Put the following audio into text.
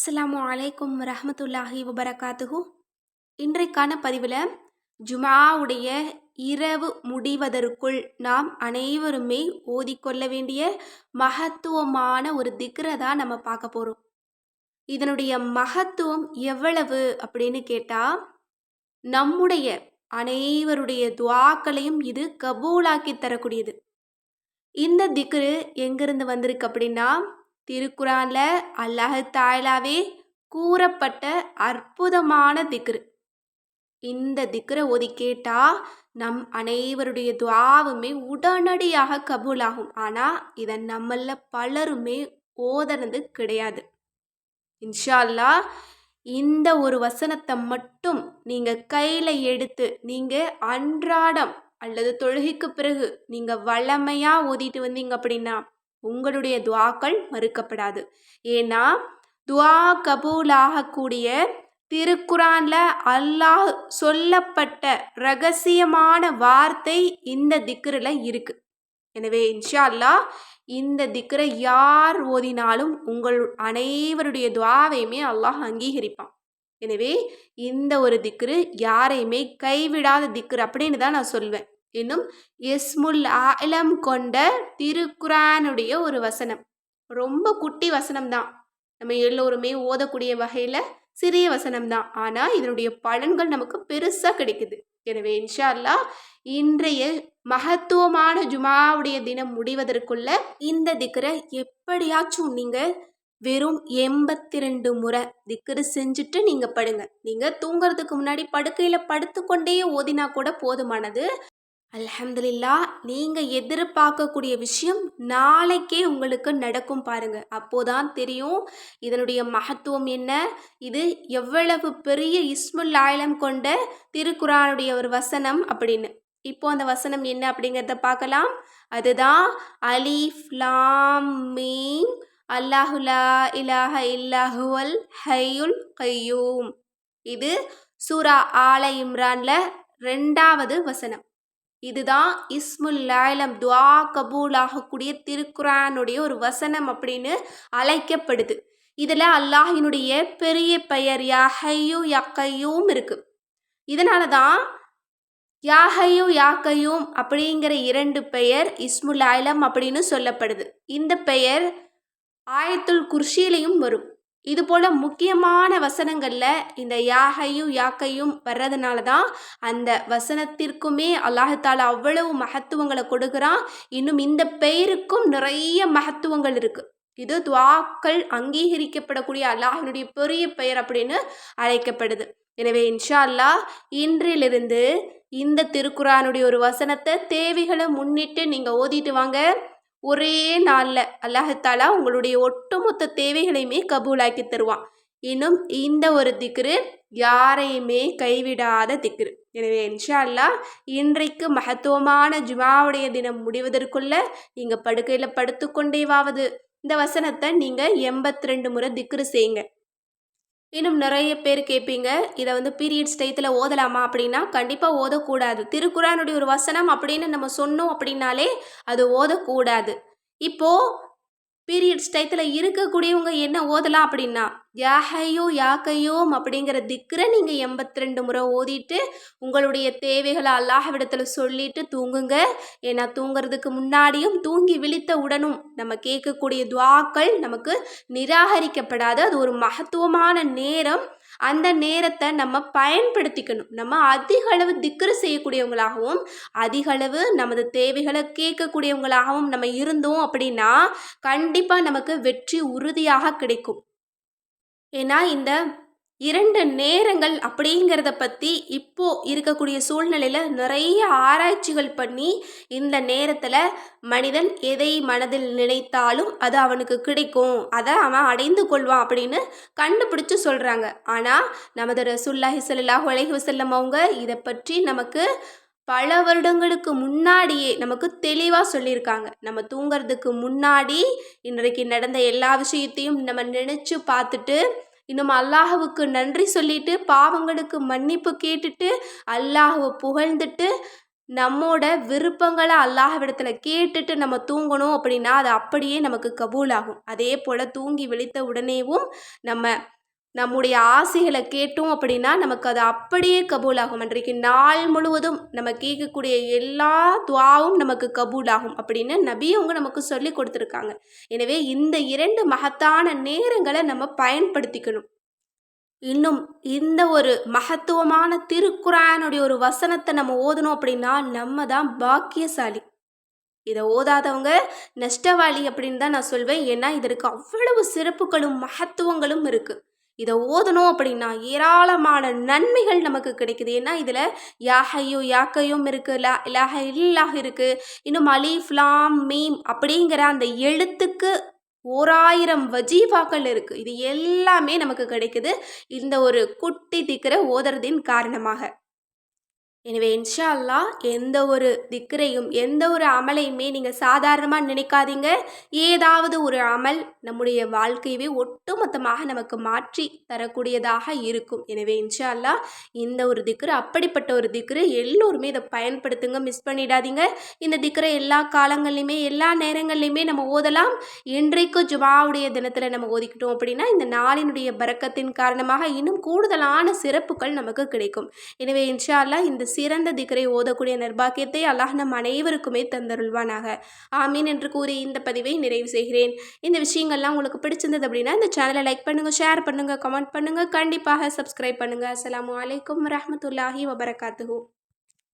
அஸ்லாம் அலைக்கும் ரஹமத்துல்லாஹி வபரகாத்துஹு. இன்றைக்கான பதிவில் ஜுமாவுடைய இரவு முடிவதற்குள் நாம் அனைவருமே ஓதிக்கொள்ள வேண்டிய மகத்துவமான ஒரு திக்ரை தான் நம்ம பார்க்க போகிறோம் இதனுடைய மகத்துவம் எவ்வளவு அப்படின்னு கேட்டால் நம்முடைய அனைவருடைய துவாக்களையும் இது கபூலாக்கி தரக்கூடியது. இந்த திக்ரு எங்கிருந்து வந்திருக்கு அப்படின்னா திருக்குறான்ல அல்லாஹு தாயலாவே கூறப்பட்ட அற்புதமான திக்ரு. இந்த திக்ரை ஓதி கேட்டா நம் அனைவருடைய துவாவுமே உடனடியாக கபூலாகும். ஆனால் இதை நம்மள பலருமே ஓதனது கிடையாது. இன்ஷா அல்லாஹ் இந்த ஒரு வசனத்தை மட்டும் நீங்கள் கையில் எடுத்து நீங்கள் அன்றாடம் அல்லது தொழுகைக்கு பிறகு நீங்கள் வளமையாக ஓதிட்டு வந்தீங்க அப்படின்னா உங்களுடைய துவாக்கள் மறுக்கப்படாது. ஏன்னா துவா கபூலாகக்கூடிய திருக்குறான்ல அல்லாஹ் சொல்லப்பட்ட ரகசியமான வார்த்தை இந்த திக்ரில் இருக்கு. எனவே இன்ஷா அல்லாஹ் இந்த திக்ரை யார் ஓதினாலும் உங்கள் அனைவருடைய துவாவையுமே அல்லாஹ் அங்கீகரிப்பான். எனவே இந்த ஒரு திக்ரு யாரையுமே கைவிடாத திக்ரு அப்படின்னு தான் நான் சொல்வேன். என்னும் எஸ்முல் ஆலம் கொண்ட திருக்குரானுடைய ஒரு வசனம். ரொம்ப குட்டி வசனம் தான் நம்ம எல்லோருமே ஓதக்கூடிய வகையில் சிறிய வசனம் தான் ஆனால் இதனுடைய பலன்கள் நமக்கு பெருசாக கிடைக்குது. எனவே இன்ஷா அல்லா இன்றைய மகத்துவமான ஜுமாவுடைய தினம் முடிவதற்குள்ள இந்த திக்கரை எப்படியாச்சும் நீங்கள் வெறும் எண்பத்தி ரெண்டு முறை திக்கரு செஞ்சுட்டு நீங்கள் படுங்க. நீங்கள் தூங்குறதுக்கு முன்னாடி படுக்கையில் படுத்துக்கொண்டே ஓதினா கூட போதுமானது. அல்ஹம்துலில்லா நீங்கள் எதிர்பார்க்கக்கூடிய விஷயம் நாளைக்கே உங்களுக்கு நடக்கும் பாருங்க. அப்போதான் தெரியும் இதனுடைய மகத்துவம் என்ன. இது எவ்வளவு பெரிய இஸ்முல் ஆயிலம் கொண்ட திருக்குறானுடைய ஒரு வசனம் அப்படின்னு. இப்போ அந்த வசனம் என்ன அப்படிங்கிறத பார்க்கலாம். அதுதான் அலிஃப் லாம் மீம். அல்லாஹுலா இலாஹ இல்லாஹுவல் ஹையுல் கையூம். இது சூரா ஆல இம்ரான்ல ரெண்டாவது வசனம். இதுதான் இஸ்முல் லாயலம் துவா கபூல் ஆகக்கூடிய திருக்குரானுடைய ஒரு வசனம் அப்படின்னு அழைக்கப்படுது. இதில் அல்லாஹினுடைய பெரிய பெயர் யாஹையும் யக்கையும் இருக்குது இதனால தான் யாகையும் யாக்கையும் அப்படிங்கிற இரண்டு பெயர் இஸ்முல் ஆயிலம் அப்படின்னு சொல்லப்படுது. இந்த பெயர் ஆயத்துல் குர்ஷிலையும் வரும். இது போல் முக்கியமான வசனங்களில் இந்த யாகையும் யாக்கையும் வர்றதுனால தான் அந்த வசனத்திற்குமே அல்லாஹால அவ்வளவு மகத்துவங்களை கொடுக்குறான். இன்னும் இந்த பெயருக்கும் நிறைய மகத்துவங்கள் இருக்குது இது துவாக்கள் அங்கீகரிக்கப்படக்கூடிய அல்லாஹனுடைய பெரிய பெயர் அப்படின்னு அழைக்கப்படுது. எனவே இன்ஷா அல்லாஹ் இன்றிலிருந்து இந்த திருக்குறானுடைய ஒரு வசனத்தை தேவைகளை முன்னிட்டு நீங்கள் ஓதிட்டு வாங்க. ஒரே நாளில் அல்லாஹத்தாலா உங்களுடைய ஒட்டுமொத்த தேவைகளையுமே கபூலாக்கி தருவான். இன்னும் இந்த ஒரு திக்ரு யாரையுமே கைவிடாத திக்ரு. எனவே இன்ஷா அல்லா இன்றைக்கு மகத்துவமான ஜுமாவுடைய தினம் முடிவதற்குள்ள நீங்கள் படுக்கையில் படுத்துக்கொண்டேவாவது. இந்த வசனத்தை நீங்கள் எண்பத்தி ரெண்டு முறை திக்ரு செய்யுங்க. இன்னும் நிறைய பேர் கேட்பீங்க இதை வந்து பீரியட்ஸ் டைத்தில் ஓதலாமா அப்படின்னா கண்டிப்பாக ஓதக்கூடாது. திருக்குறானுடைய ஒரு வசனம் அப்படின்னு நம்ம சொன்னோம் அப்படின்னாலே அது ஓதக்கூடாது. இப்போது பீரியட்ஸ் டயத்தில் இருக்கக்கூடியவங்க என்ன ஓதலாம் அப்படின்னா யாஹையோ யாக்கையோம் அப்படிங்கிற திக்கரை நீங்கள் எண்பத்தி ரெண்டு முறை ஓதிட்டு உங்களுடைய தேவைகளை அல்லாஹவிடத்தில் சொல்லிட்டு தூங்குங்க. ஏன்னா தூங்குறதுக்கு முன்னாடியும் தூங்கி விழித்த உடனும் நம்ம கேட்கக்கூடிய துவாக்கள் நமக்கு நிராகரிக்கப்படாது. அது ஒரு மகத்துவமான நேரம். அந்த நேரத்தை நம்ம பயன்படுத்திக்கணும். நம்ம அதிக அளவு திக்ரு செய்யக்கூடியவங்களாகவும் அதிக அளவு நமது தேவைகளை கேட்கக்கூடியவங்களாகவும் நம்ம இருந்தோம் அப்படின்னா கண்டிப்பாக நமக்கு வெற்றி உறுதியாக கிடைக்கும். ஏன்னா இந்த இரண்டு நேரங்கள் அப்படிங்கிறத பற்றி இப்போது இருக்கக்கூடிய சூழ்நிலையில் நிறைய ஆராய்ச்சிகள் பண்ணி இந்த நேரத்தில் மனிதன் எதை மனதில் நினைத்தாலும் அது அவனுக்கு கிடைக்கும். அதை அவன் அடைந்து கொள்வான் அப்படின்னு கண்டுபிடிச்சு சொல்கிறாங்க ஆனால் நமது ரசுல்லாஹி சல்லாஹ் உலகி வசல்லம் அவங்க இதை பற்றி நமக்கு பல வருடங்களுக்கு முன்னாடியே நமக்கு தெளிவாக சொல்லியிருக்காங்க. நம்ம தூங்கிறதுக்கு முன்னாடி இன்றைக்கு நடந்த எல்லா விஷயத்தையும் நம்ம நினச்சி பார்த்துட்டு இன்னும் அல்லாஹுவுக்கு நன்றி சொல்லிட்டு பாவங்களுக்கு மன்னிப்பு கேட்டுட்டு அல்லாஹுவை புகழ்ந்துட்டு நம்மோட விருப்பங்களை அல்லாஹவிடத்தில் கேட்டுட்டு நம்ம தூங்கணும் அப்படின்னா அது அப்படியே நமக்கு கபூலாகும். அதே போல் தூங்கி விழித்த உடனேவும் நம்ம நம்முடைய ஆசைகளை கேட்டோம் அப்படின்னா நமக்கு அது அப்படியே கபூலாகும். அன்றைக்கு நாள் முழுவதும் நம்ம கேட்கக்கூடிய எல்லா துவாவும் நமக்கு கபூலாகும் அப்படின்னு நபி அவங்க நமக்கு சொல்லி கொடுத்துருக்காங்க. எனவே இந்த இரண்டு மகத்தான நேரங்களை நம்ம பயன்படுத்திக்கணும். இன்னும் இந்த ஒரு மகத்துவமான திருக்குறானுடைய ஒரு வசனத்தை நம்ம ஓதணும் அப்படின்னா நம்ம தான் பாக்கியசாலி. இதை ஓதாதவங்க நஷ்டவாளி அப்படின்னு தான் நான் சொல்வேன். ஏன்னா இதற்கு அவ்வளவு சிறப்புகளும் மகத்துவங்களும் இருக்குது இதை ஓதணும் அப்படின்னா ஏராளமான நன்மைகள் நமக்கு கிடைக்குது. ஏன்னா இதில் யாஹையும் யாக்கையும் இருக்குது லா இலாஹ இல்லாஹ் இருக்குது இன்னும் அலீஃப் லாம் மீம் அப்படிங்கிற அந்த எழுத்துக்கு ஓராயிரம் வஜீஃபாக்கள் இருக்குது இது எல்லாமே நமக்கு கிடைக்குது. இந்த ஒரு குட்டி திக்கிற ஓதுறதின் காரணமாக. எனவே இன்ஷா அல்லாஹ் எந்த ஒரு திக்கரையும் எந்த ஒரு அமலையுமே நீங்கள் சாதாரணமாக நினைக்காதீங்க. ஏதாவது ஒரு அமல் நம்முடைய வாழ்க்கையவே ஒட்டுமொத்தமாக நமக்கு மாற்றி தரக்கூடியதாக இருக்கும். எனவே இன்ஷா அல்லாஹ் இந்த ஒரு திக்ரு அப்படிப்பட்ட ஒரு திக்ரு எல்லோருமே இதை பயன்படுத்துங்க மிஸ் பண்ணிடாதீங்க. இந்த திக்ரை எல்லா காலங்கள்லையுமே எல்லா நேரங்கள்லையுமே நம்ம ஓதலாம். இன்றைக்கு ஜுமாவுடைய தினத்தில் நம்ம ஓதிக்கிட்டோம் அப்படின்னா இந்த நாளினுடைய பறக்கத்தின் காரணமாக இன்னும் கூடுதலான சிறப்புகள் நமக்கு கிடைக்கும். எனவே இன்ஷா அல்லாஹ் இந்த சிறந்த திகரை ஓதக்கூடிய நிர்பாக்கியத்தை அல்லாஹ் நம் அனைவருக்குமே தந்தருள்வானாக. ஆமீன் என்று கூறி இந்த பதிவை நிறைவு செய்கிறேன். இந்த விஷயங்கள்லாம் உங்களுக்கு பிடிச்சிருந்தது அப்படின்னா இந்த சேனலை லைக் பண்ணுங்கள் ஷேர் பண்ணுங்கள் கமெண்ட் பண்ணுங்கள் கண்டிப்பாக சப்ஸ்கிரைப் பண்ணுங்கள் அஸ்லாம் வலைக்கம் வரமத்துல்லாஹி வபரகாத்துஹூ.